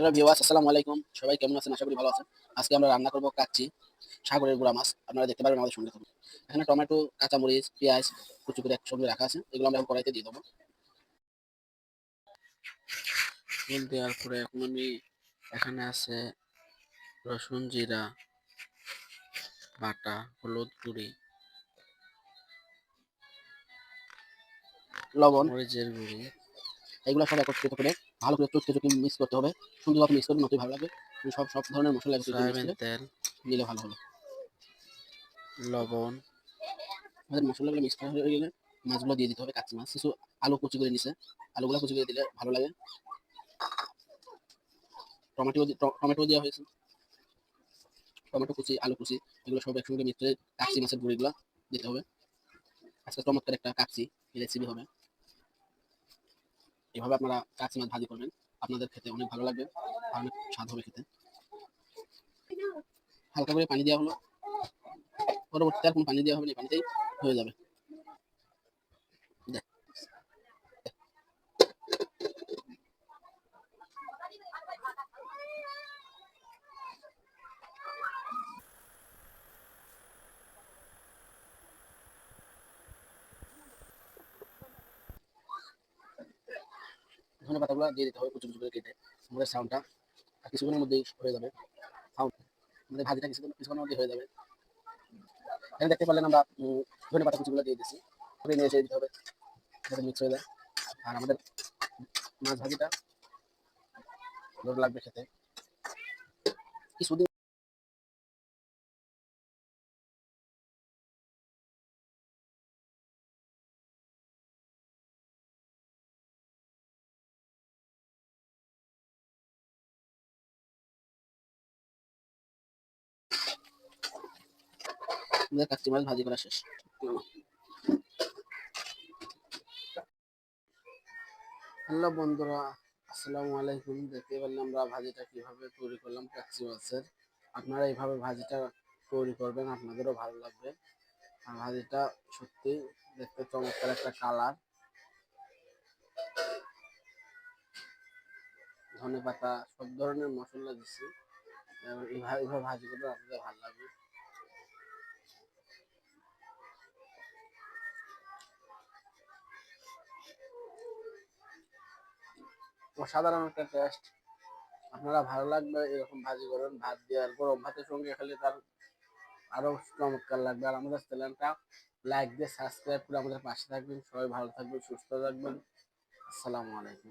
Hello ভিওয়াস আসসালামু আলাইকুম। সবাই কেমন আছেন? আশা করি ভালো আছেন। আজকে আমরা রান্না করব কাচ্চি সাগরের গুড়া মাছ। আপনারা দেখতে পারবেন আমাদের সঙ্গে থাকুন। এখানে টমেটো কাঁচামরিচ পেঁয়াজ কুচি করে একসঙ্গে রাখা আছে। এগুলো আমরা কড়াইতে দিয়ে দেবো। তেল দেওয়ার পরে এখন আমি এখানে আছে রসুন জিরা বাটা হলুদ গুঁড়ি লবণ মরিচের গুঁড়ি এগুলো সব একত্রিত করে ভালো করে চটকে চটকে মিক্স করতে হবে। সুন্দরভাবে মিক্স করলে নতুন ভালো লাগবে। সব সব ধরনের মশলা তেল। দিলে ভালো হবে। লবণ। আমাদের মশলাগুলো মিক্স করা হয়ে গেলে মাছগুলো দিয়ে দিতে হবে কাঁচি মাছ। কিছু আলু কুচি করে নিছে। আলুগুলো কুচি করে দিলে ভালো লাগে। টমেটো টমেটো দেওয়া হয়েছে। টমেটো কুচি আলু কুচি এগুলো সব একসঙ্গে মিক্স করে কাচ্চি মাছের গুঁড়িগুলো দিতে হবে। আজকে চমৎকার একটা কাচ্চি রেসিপি হবে। এভাবে আপনারা কাঁচি মাছ ভাজি করবেন। আপনাদের খেতে অনেক ভালো লাগবে আর অনেক স্বাদ হবে খেতে। হালকা করে পানি দেওয়া হলো। পরবর্তীতে আর কোনো পানি দেওয়া হবে না পানিতেই হয়ে যাবে। ধনে পাতাগুলো দিয়ে দিতে হবে কুচু কুচু করে কেটে। আমাদের সাউন্ডটা কিছুক্ষণের মধ্যেই হয়ে যাবে। সাউন্ড আমাদের ভাজিটা কিছুক্ষণ কিছুক্ষণের মধ্যেই হয়ে যাবে। এখানে দেখতে পারলেন আমরা ধনে পাতা কুচিগুলো দিয়ে দিচ্ছি করে নিয়ে এসে দিতে হবে। যাতে মিক্স হয়ে যায়। আর আমাদের মাছ ভাজিটা লাগবে খেতে। কিছুদিন আমাদের কাচ্চি মাছ ভাজি করা শেষ। হ্যালো বন্ধুরা, আসসালামু আলাইকুম। দেখতে পারলাম আমরা ভাজিটা কীভাবে তৈরি করলাম কাচ্চি মাছের। আপনারা এইভাবে ভাজিটা তৈরি করবেন, আপনাদেরও ভালো লাগবে। আর ভাজিটা সত্যি দেখতে চমৎকার একটা কালার ধনে পাতা, সব ধরনের মশলা দিচ্ছি এবং এইভাবে এইভাবে ভাজি করলে আপনাদের ভালো লাগবে। অসাধারণ একটা টেস্ট আপনারা ভালো লাগবে, এরকম ভাজি করবেন ভাত দিয়ে আর গরম ভাতের সঙ্গে খেলে তার আরও চমৎকার লাগবে। আর আমাদের চ্যানেলটা লাইক দিয়ে সাবস্ক্রাইব করে আমাদের পাশে থাকবেন। সবাই ভালো থাকবেন, সুস্থ থাকবেন। আসসালামু আলাইকুম।